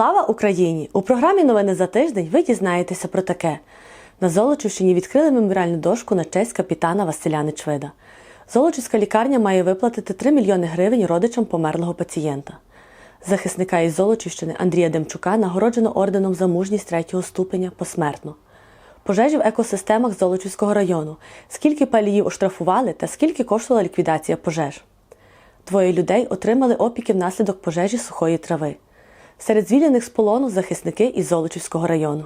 Слава Україні! У програмі Новини за тиждень ви дізнаєтеся про таке. На Золочівщині відкрили меморіальну дошку на честь капітана Василя Нечвида. Золочівська лікарня має виплатити 3 мільйони гривень родичам померлого пацієнта. Захисника із Золочівщини Андрія Демчука нагороджено орденом за мужність третього ступеня посмертно. Пожежі в екосистемах Золочівського району. Скільки паліїв оштрафували та скільки коштувала ліквідація пожеж. Двоє людей отримали опіки внаслідок пожежі сухої трави. Серед звільнених з полону захисники із Золочівського району.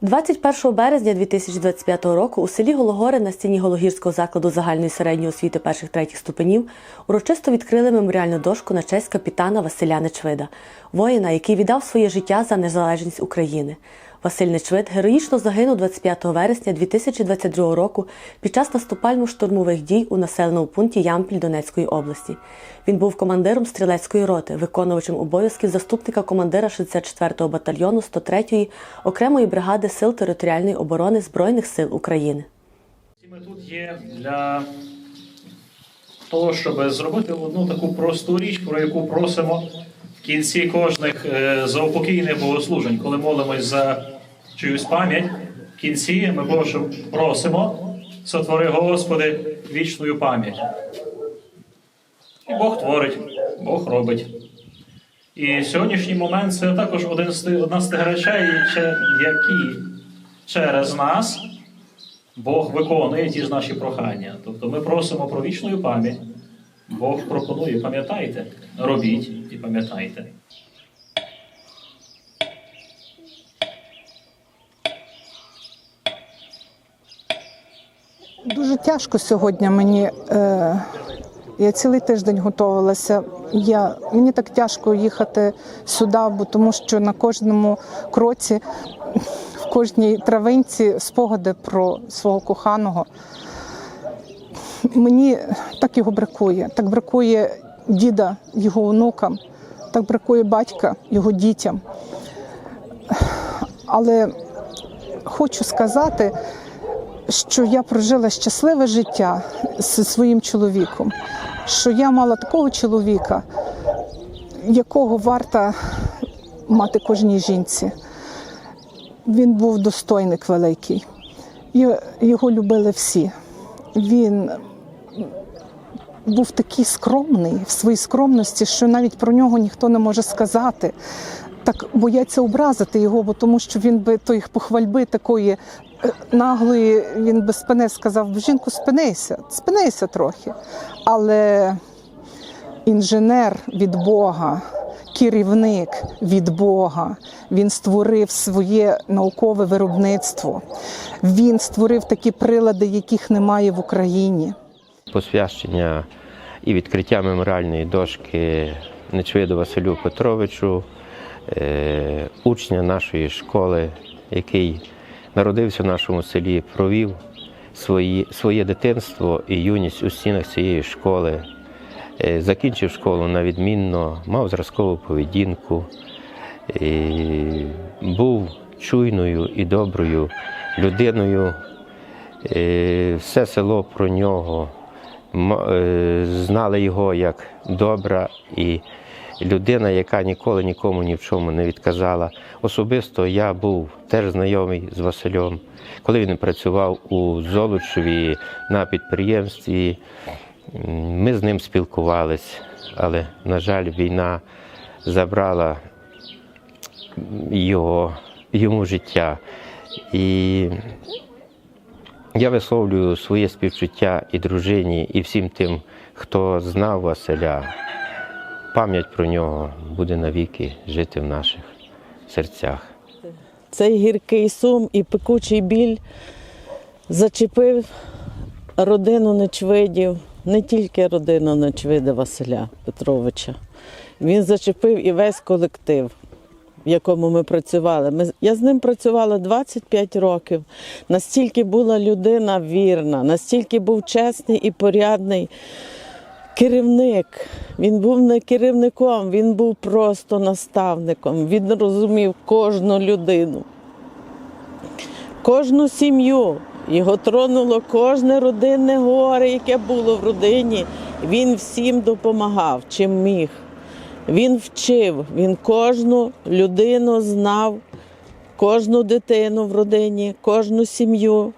21 березня 2025 року у селі Гологори на стіні Гологірського закладу загальної середньої освіти перших третіх ступенів урочисто відкрили меморіальну дошку на честь капітана Василя Нечвида, воїна, який віддав своє життя за незалежність України. Василь Нечвид героїчно загинув 25 вересня 2022 року під час наступально-штурмових дій у населеному пункті Ямпіль Донецької області. Він був командиром стрілецької роти, виконувачем обов'язків заступника командира 64-го батальйону 103-ї окремої бригади сил територіальної оборони Збройних сил України. Ми тут є для того, щоб зробити одну таку просту річ, про яку просимо кінці кожних е, заупокійних богослужень, коли молимось за чиюсь пам'ять. В кінці ми Боже просимо, сотвори Господи вічною пам'ять. І Бог творить, Бог робить. І сьогоднішній момент це також один з одна з тих речей, які через нас Бог виконує ті ж наші прохання. Тобто ми просимо про вічну пам'ять. Бог пропонує, пам'ятайте, робіть і пам'ятайте. Дуже тяжко сьогодні мені. Е, я цілий тиждень готувалася. Я, мені так тяжко їхати сюди, бо тому що на кожному кроці, в кожній травинці спогади про свого коханого. Мені так його бракує. Так бракує діда його онукам, так бракує батька його дітям. Але хочу сказати, що я прожила щасливе життя зі своїм чоловіком, що я мала такого чоловіка, якого варта мати кожній жінці. Він був достойник великий. Його любили всі. Він був такий скромний в своїй скромності, що навіть про нього ніхто не може сказати. Так бояться образити його, бо тому що він би тої похвальби такої е, наглої, він би спине сказав, жінку, спинися, спинися трохи. Але інженер від Бога, керівник від Бога, він створив своє наукове виробництво. Він створив такі прилади, яких немає в Україні. Посвящення і відкриття меморіальної дошки Нечвиду Василю Петровичу, е, учня нашої школи, який народився в нашому селі, провів свої, своє дитинство і юність у стінах цієї школи. Е, Закінчив школу на відмінно, мав зразкову поведінку, і був чуйною і доброю людиною. Е, Все село про нього е, знали його як добра і людина, яка ніколи нікому ні в чому не відказала. Особисто я був теж знайомий з Василем, коли він працював у Золочеві на підприємстві. Ми з ним спілкувались, але, на жаль, війна забрала його, йому життя. І я висловлюю своє співчуття і дружині, і всім тим, хто знав Василя. Пам'ять про нього буде навіки жити в наших серцях. Цей гіркий сум і пекучий біль зачепив родину Нечвидів, не тільки родину Нечвида Василя Петровича. Він зачепив і весь колектив, в якому ми працювали. Ми, я з ним працювала 25 років. Настільки була людина вірна, настільки був чесний і порядний керівник. Він був не керівником, він був просто наставником. Він розумів кожну людину, кожну сім'ю. Його тронуло кожне родинне горе, яке було в родині. Він всім допомагав, чим міг. Він вчив, він кожну людину знав, кожну дитину в родині, кожну сім'ю.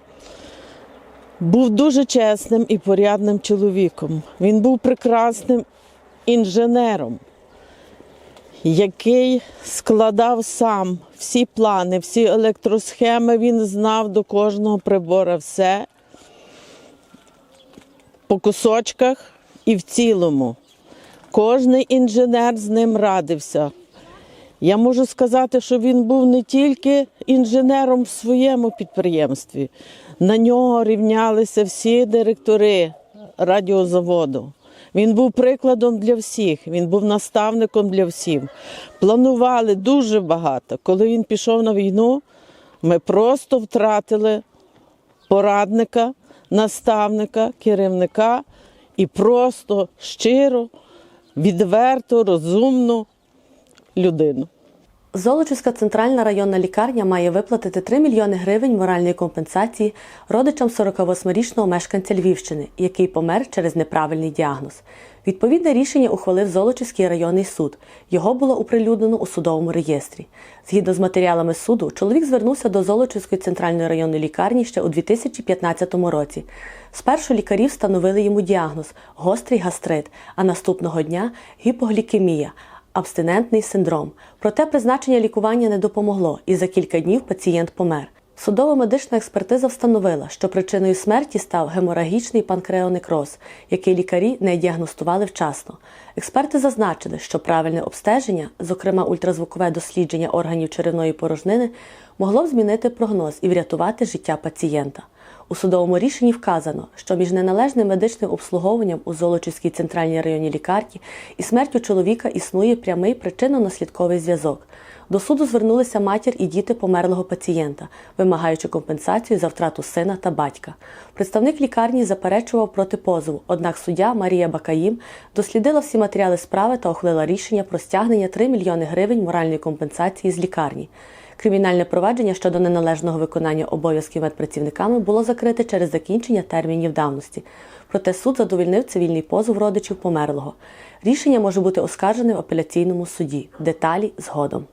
Був дуже чесним і порядним чоловіком. Він був прекрасним інженером, який складав сам всі плани, всі електросхеми. Він знав до кожного прибора все по кусочках і в цілому. Кожний інженер з ним радився. Я можу сказати, що він був не тільки інженером в своєму підприємстві, на нього рівнялися всі директори радіозаводу. Він був прикладом для всіх, він був наставником для всіх. Планували дуже багато. Коли він пішов на війну, ми просто втратили порадника, наставника, керівника і просто щиро, відверто, розумну людину. Золочівська центральна районна лікарня має виплатити 3 мільйони гривень моральної компенсації родичам 48-річного мешканця Львівщини, який помер через неправильний діагноз. Відповідне рішення ухвалив Золочівський районний суд. Його було оприлюднено у судовому реєстрі. Згідно з матеріалами суду, чоловік звернувся до Золочівської центральної районної лікарні ще у 2015 році. Спершу лікарі встановили йому діагноз гострий гастрит, а наступного дня гіпоглікемія абстинентний синдром. Проте призначення лікування не допомогло, і за кілька днів пацієнт помер. Судово-медична експертиза встановила, що причиною смерті став геморагічний панкреонекроз, який лікарі не діагностували вчасно. Експерти зазначили, що правильне обстеження, зокрема ультразвукове дослідження органів черевної порожнини, могло б змінити прогноз і врятувати життя пацієнта. У судовому рішенні вказано, що між неналежним медичним обслуговуванням у Золочівській центральній районній лікарні і смертю чоловіка існує прямий причинно-наслідковий зв'язок. До суду звернулися матір і діти померлого пацієнта, вимагаючи компенсацію за втрату сина та батька. Представник лікарні заперечував проти позову, однак суддя Марія Бакаїм дослідила всі матеріали справи та ухвалила рішення про стягнення 3 мільйони гривень моральної компенсації з лікарні. Кримінальне провадження щодо неналежного виконання обов'язків медпрацівниками було закрите через закінчення термінів давності. Проте суд задовільнив цивільний позов родичів померлого. Рішення може бути оскаржене в апеляційному суді. Деталі згодом.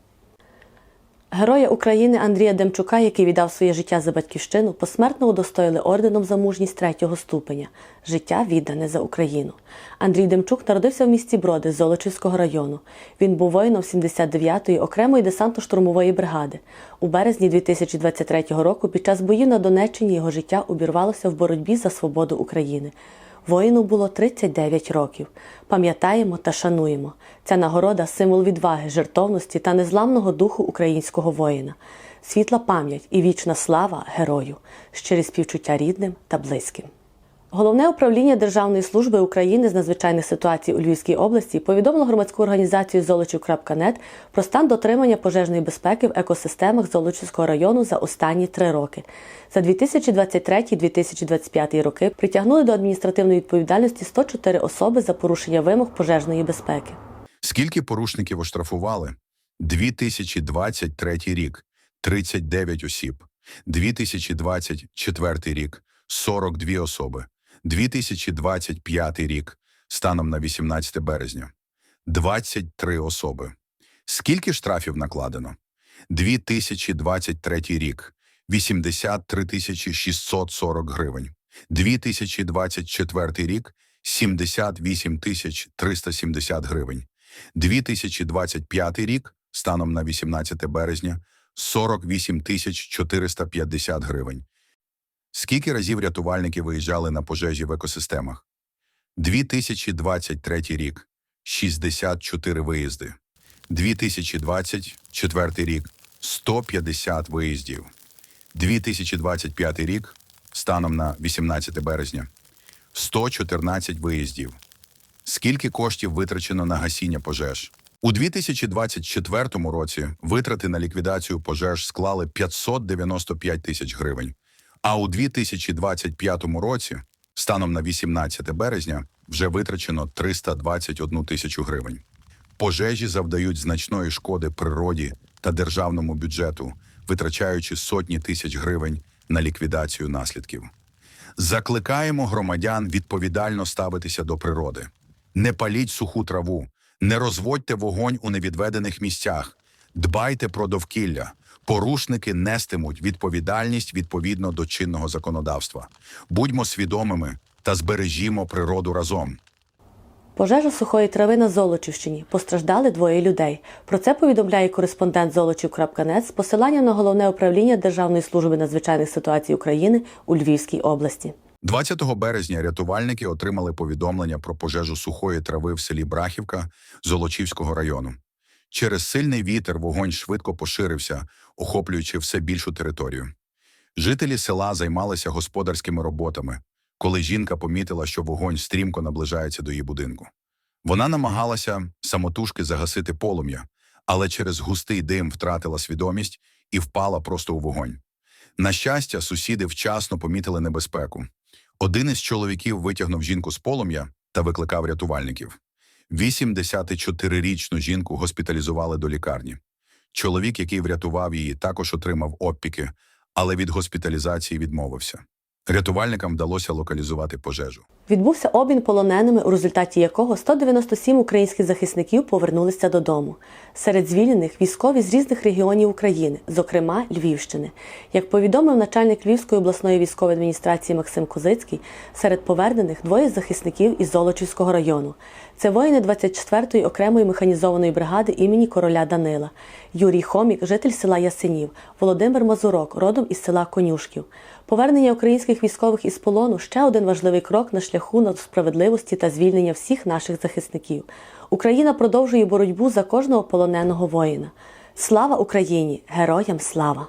Героя України Андрія Демчука, який віддав своє життя за батьківщину, посмертно удостоїли орденом за мужність третього ступеня життя віддане за Україну. Андрій Демчук народився в місті Броди Золочівського району. Він був воїном 79-ї окремої десантно-штурмової бригади. У березні 2023 року під час боїв на Донеччині його життя обірвалося в боротьбі за свободу України. Воїну було 39 років. Пам'ятаємо та шануємо. Ця нагорода символ відваги, жертовності та незламного духу українського воїна. Світла пам'ять і вічна слава герою, щирі співчуття рідним та близьким. Головне управління Державної служби України з надзвичайних ситуацій у Львівській області повідомило громадську організацію Золочів.нет про стан дотримання пожежної безпеки в екосистемах Золочівського району за останні три роки. За 2023-2025 роки притягнули до адміністративної відповідальності 104 особи за порушення вимог пожежної безпеки. Скільки порушників оштрафували? 2023 рік – 39 осіб. 2024 рік – 42 особи. 2025 рік – станом на 18 березня – 23 особи. Скільки штрафів накладено? 2023 рік – 83 тисячі 640 гривень. 2024 рік – 78 тисяч 370 гривень. 2025 рік, станом на 18 березня, 48 тисяч 450 гривень. Скільки разів рятувальники виїжджали на пожежі в екосистемах? 2023 рік – 64 виїзди. 2024 рік – 150 виїздів. 2025 рік, станом на 18 березня, 114 виїздів. Скільки коштів витрачено на гасіння пожеж? У 2024 році витрати на ліквідацію пожеж склали 595 тисяч гривень, а у 2025 році, станом на 18 березня, вже витрачено 321 тисячу гривень. Пожежі завдають значної шкоди природі та державному бюджету, витрачаючи сотні тисяч гривень на ліквідацію наслідків. Закликаємо громадян відповідально ставитися до природи. Не паліть суху траву, Не розводьте вогонь у невідведених місцях. Дбайте про довкілля. Порушники нестимуть відповідальність відповідно до чинного законодавства. Будьмо свідомими та збережімо природу разом. Пожежа сухої трави на Золочівщині. Постраждали двоє людей. Про це повідомляє кореспондент Золочів.нет з посиланням на головне управління Державної служби надзвичайних ситуацій України у Львівській області. 20 березня рятувальники отримали повідомлення про пожежу сухої трави в селі Брахівка Золочівського району. Через сильний вітер вогонь швидко поширився, охоплюючи все більшу територію. Жителі села займалися господарськими роботами, коли жінка помітила, що вогонь стрімко наближається до її будинку. Вона намагалася самотужки загасити полум'я, але через густий дим втратила свідомість і впала просто у вогонь. На щастя, сусіди вчасно помітили небезпеку. Один із чоловіків витягнув жінку з полум'я та викликав рятувальників. 84-річну жінку госпіталізували до лікарні. Чоловік, який врятував її, також отримав опіки, але від госпіталізації відмовився. Рятувальникам вдалося локалізувати пожежу. Відбувся обмін полоненими, у результаті якого 197 українських захисників повернулися додому. Серед звільнених військові з різних регіонів України, зокрема Львівщини. Як повідомив начальник Львівської обласної військової адміністрації Максим Козицький, серед повернених двоє захисників із Золочівського району. Це воїни 24-ї окремої механізованої бригади імені короля Данила, Юрій Хомік, житель села Ясенів, Володимир Мазурок, родом із села Конюшків. Повернення українських військових із полону ще один важливий крок на шляху до справедливості та звільнення всіх наших захисників. Україна продовжує боротьбу за кожного полоненого воїна. Слава Україні! Героям слава!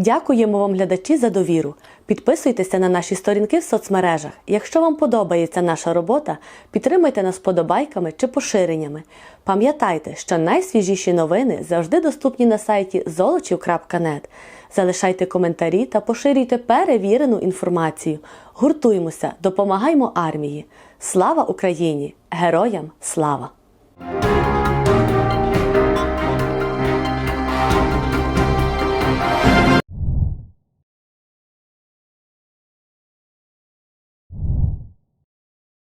Дякуємо вам, глядачі, за довіру. Підписуйтеся на наші сторінки в соцмережах. Якщо вам подобається наша робота, підтримайте нас подобайками чи поширеннями. Пам'ятайте, що найсвіжіші новини завжди доступні на сайті золочів.нет. Залишайте коментарі та поширюйте перевірену інформацію. Гуртуймося, допомагаймо армії. Слава Україні! Героям слава!